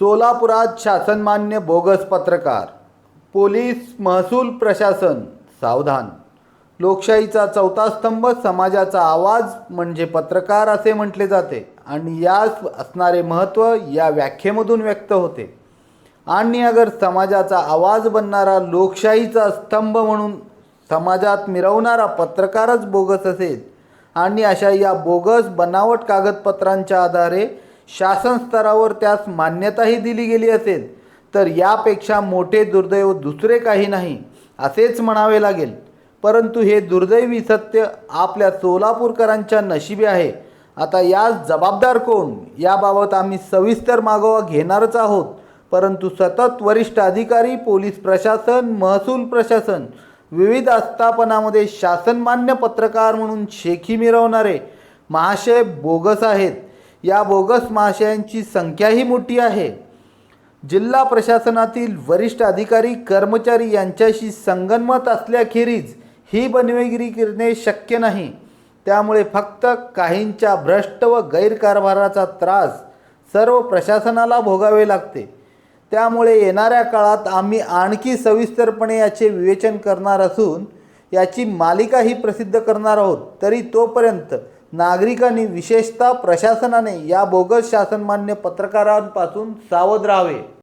सोलापुरात शासनमान्य बोगस पत्रकार पोलीस महसूल प्रशासन सावधान. लोकशाहीचा चौथा स्तंभ समाजाचा आवाज म्हणजे पत्रकार असे म्हटले जाते आणि यास असणारे महत्त्व या व्याख्येमधून व्यक्त होते. आणि अगर समाजाचा आवाज बनणारा लोकशाहीचा स्तंभ म्हणून समाजात मिरवणारा पत्रकारच बोगस असेल आणि अशा या बोगस बनावट कागदपत्रांच्या आधारे शासन स्तरावर त्यास मान्यताही दिली गेली असेल तर यापेक्षा मोठे दुर्दैव दुसरे काही नाही असेच म्हणावे लागेल. परंतु हे दुर्दैवी सत्य आपल्या सोलापूरकरांच्या नशिबी आहे. आता यास जबाबदार कोण? याबाबत आम्ही सविस्तर मागोवा घेणारच आहोत. परंतु सतत वरिष्ठ अधिकारी पोलीस प्रशासन महसूल प्रशासन विविध आस्थापनामध्ये शासनमान्य पत्रकार म्हणून शेखी मिरवणारे महाशय बोगस आहेत. या बोगस महाशयांची संख्याही मोठी आहे. जिल्हा प्रशासनातील वरिष्ठ अधिकारी कर्मचारी यांच्याशी संगनमत असल्याखेरीज ही बनवेगिरी करणे शक्य नाही. त्यामुळे फक्त काहींच्या भ्रष्ट व गैरकारभाराचा त्रास सर्व प्रशासनाला भोगावे लागते. त्यामुळे येणाऱ्या काळात आम्ही आणखी सविस्तरपणे याचे विवेचन करणार असून याची मालिकाही प्रसिद्ध करणार आहोत. तरी तोपर्यंत नागरिकांनी विशेषतः प्रशासनाने या बोगस शासनमान्य पत्रकारांपासून सावध राहावे.